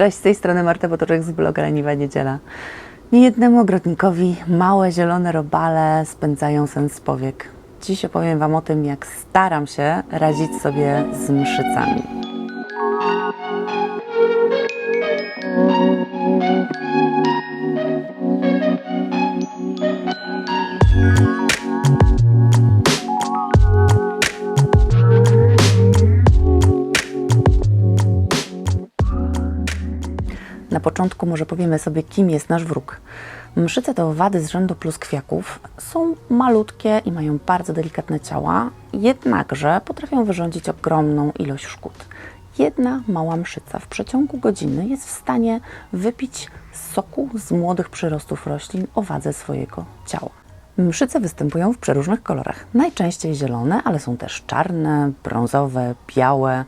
Cześć, z tej strony Marta Potoczek z bloga Leniwa Niedziela. Niejednemu ogrodnikowi małe zielone robale spędzają sens powiek. Dziś opowiem Wam o tym, jak staram się radzić sobie z mszycami. Na początku może powiemy sobie, kim jest nasz wróg. Mszyce to owady z rzędu pluskwiaków. Są malutkie i mają bardzo delikatne ciała, jednakże potrafią wyrządzić ogromną ilość szkód. Jedna mała mszyca w przeciągu godziny jest w stanie wypić soku z młodych przyrostów roślin o wadze swojego ciała. Mszyce występują w przeróżnych kolorach. Najczęściej zielone, ale są też czarne, brązowe, białe.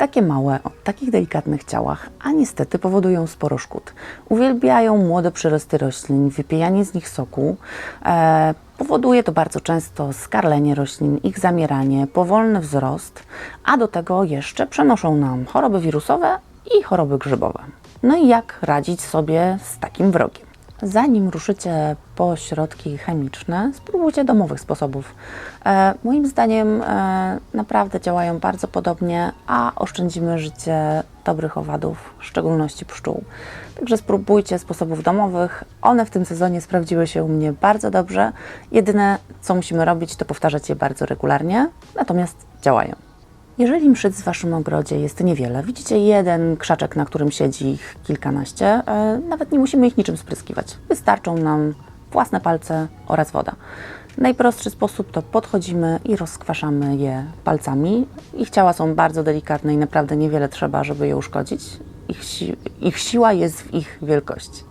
Takie małe, o takich delikatnych ciałach, a niestety powodują sporo szkód. Uwielbiają młode przyrosty roślin, wypijanie z nich soku. E, powoduje to bardzo często skarlenie roślin, ich zamieranie, powolny wzrost, a do tego jeszcze przenoszą nam choroby wirusowe i choroby grzybowe. No i jak radzić sobie z takim wrogiem? Zanim ruszycie po środki chemiczne, spróbujcie domowych sposobów. E, moim zdaniem e, naprawdę działają bardzo podobnie, a oszczędzimy życie dobrych owadów, w szczególności pszczół. Także spróbujcie sposobów domowych. One w tym sezonie sprawdziły się u mnie bardzo dobrze. Jedyne, co musimy robić, to powtarzać je bardzo regularnie, natomiast działają. Jeżeli mszyc w Waszym ogrodzie jest niewiele, widzicie jeden krzaczek, na którym siedzi ich kilkanaście, e, nawet nie musimy ich niczym spryskiwać. Wystarczą nam własne palce oraz woda. Najprostszy sposób to podchodzimy i rozkwaszamy je palcami. Ich ciała są bardzo delikatne i naprawdę niewiele trzeba, żeby je uszkodzić. Ich, si ich siła jest w ich wielkości.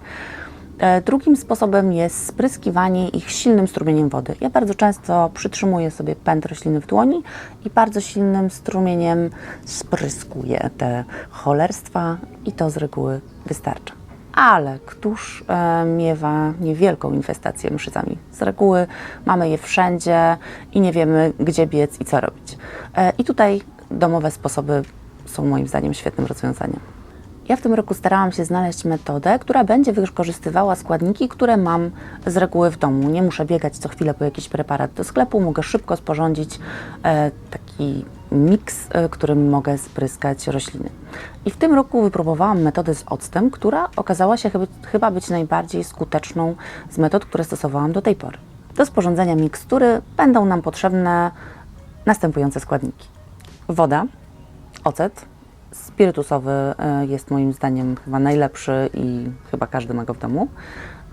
E, Drugim sposobem jest spryskiwanie ich silnym strumieniem wody. Ja bardzo często przytrzymuję sobie pęd rośliny w dłoni i bardzo silnym strumieniem spryskuję te cholerstwa i to z reguły wystarcza. Ale któż e, miewa niewielką infestację mszycami? Z reguły mamy je wszędzie i nie wiemy, gdzie biec i co robić. E, I tutaj domowe sposoby są moim zdaniem świetnym rozwiązaniem. Ja w tym roku starałam się znaleźć metodę, która będzie wykorzystywała składniki, które mam z reguły w domu. Nie muszę biegać co chwilę po jakiś preparat do sklepu, mogę szybko sporządzić e, taki miks, e, którym mogę spryskać rośliny. I w tym roku wypróbowałam metodę z octem, która okazała się chyba, chyba być najbardziej skuteczną z metod, które stosowałam do tej pory. Do sporządzenia mikstury będą nam potrzebne następujące składniki. Woda, ocet, Spirytusowy e, jest moim zdaniem chyba najlepszy i chyba każdy ma go w domu.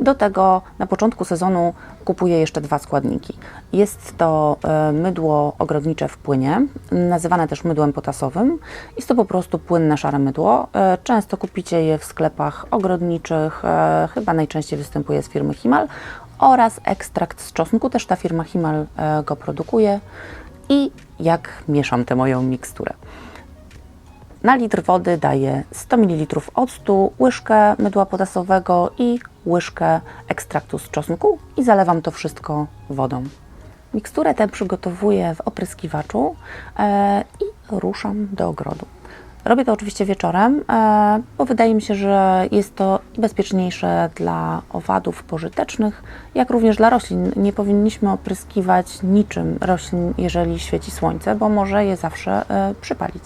Do tego na początku sezonu kupuję jeszcze dwa składniki. Jest to e, mydło ogrodnicze w płynie, nazywane też mydłem potasowym. Jest to po prostu płynne szare mydło. E, Często kupicie je w sklepach ogrodniczych, chyba najczęściej występuje z firmy Himal oraz ekstrakt z czosnku, też ta firma Himal go produkuje. I jak mieszam tę moją miksturę. Na litr wody daję 100 ml octu, łyżkę mydła potasowego i łyżkę ekstraktu z czosnku i zalewam to wszystko wodą. Miksturę tę przygotowuję w opryskiwaczu e, i ruszam do ogrodu. Robię to oczywiście wieczorem, e, bo wydaje mi się, że jest to bezpieczniejsze dla owadów pożytecznych, jak również dla roślin. Nie powinniśmy opryskiwać niczym roślin, jeżeli świeci słońce, bo może je zawsze e, przypalić.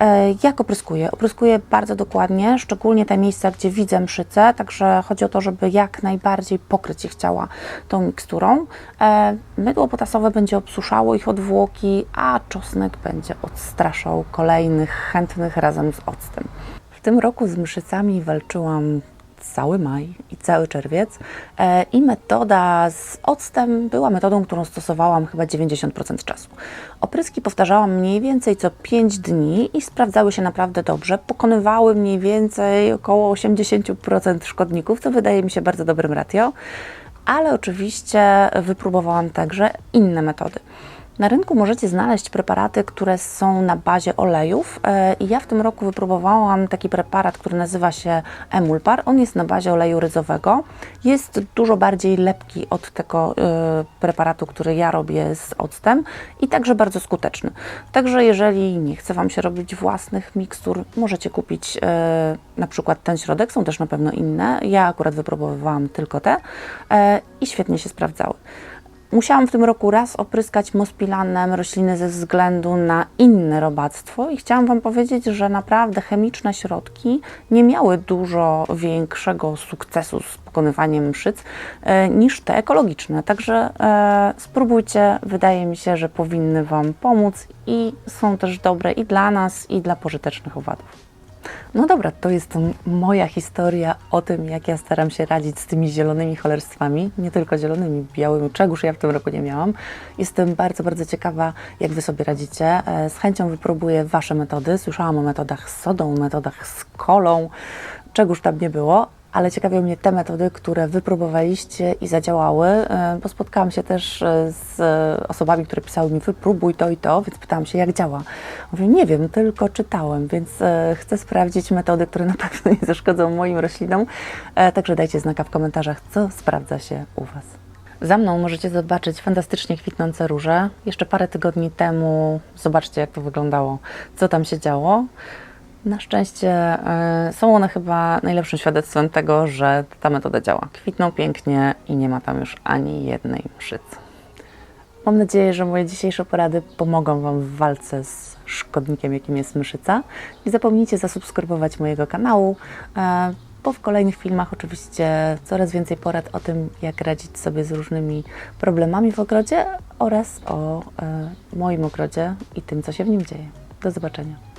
E, Jak opryskuję? Opryskuję bardzo dokładnie, szczególnie te miejsca, gdzie widzę mszyce, także chodzi o to, żeby jak najbardziej pokryć ich ciała tą miksturą. E, Mydło potasowe będzie obsuszało ich odwłoki, a czosnek będzie odstraszał kolejnych chętnych razem z octem. W tym roku z mszycami walczyłam cały maj cały czerwiec e, i metoda z octem była metodą, którą stosowałam chyba 90% czasu. Opryski powtarzałam mniej więcej co 5 dni i sprawdzały się naprawdę dobrze. Pokonywały mniej więcej około 80% szkodników, co wydaje mi się bardzo dobrym ratio, ale oczywiście wypróbowałam także inne metody. Na rynku możecie znaleźć preparaty, które są na bazie olejów. E, I ja w tym roku wypróbowałam taki preparat, który nazywa się Emulpar. On jest na bazie oleju ryzowego. Jest dużo bardziej lepki od tego e, preparatu, który ja robię z octem i także bardzo skuteczny. Także jeżeli nie chce Wam się robić własnych mikstur, możecie kupić e, na przykład ten środek. Są też na pewno inne. Ja akurat wypróbowałam tylko te i świetnie się sprawdzały. Musiałam w tym roku raz opryskać mospilanem rośliny ze względu na inne robactwo i chciałam Wam powiedzieć, że naprawdę chemiczne środki nie miały dużo większego sukcesu z pokonywaniem mszyc e, niż te ekologiczne. Także e, spróbujcie, wydaje mi się, że powinny Wam pomóc i są też dobre i dla nas, i dla pożytecznych owadów. No dobra, to jest moja historia o tym, jak ja staram się radzić z tymi zielonymi cholerstwami, nie tylko zielonymi, białymi, czegoż ja w tym roku nie miałam. Jestem bardzo, bardzo ciekawa, jak Wy sobie radzicie. E, Z chęcią wypróbuję Wasze metody. Słyszałam o metodach z sodą, metodach z kolą, czegoż tam nie było. Ale ciekawią mnie te metody, które wypróbowaliście i zadziałały, e, bo spotkałam się też e, z osobami, które pisały mi wypróbuj to i to, więc pytałam się, jak działa. Mówię, nie wiem, tylko czytałem, więc e, chcę sprawdzić metody, które na pewno nie zaszkodzą moim roślinom. Także dajcie znaka w komentarzach, co sprawdza się u Was. Za mną możecie zobaczyć fantastycznie kwitnące róże. Jeszcze parę tygodni temu zobaczcie, jak to wyglądało, co tam się działo. Na szczęście e, są one chyba najlepszym świadectwem tego, że ta metoda działa. Kwitną pięknie i nie ma tam już ani jednej mszycy. Mam nadzieję, że moje dzisiejsze porady pomogą Wam w walce z szkodnikiem, jakim jest myszyca. Nie zapomnijcie zasubskrybować mojego kanału, e, bo w kolejnych filmach oczywiście coraz więcej porad o tym, jak radzić sobie z różnymi problemami w ogrodzie oraz o e, moim ogrodzie i tym, co się w nim dzieje. Do zobaczenia.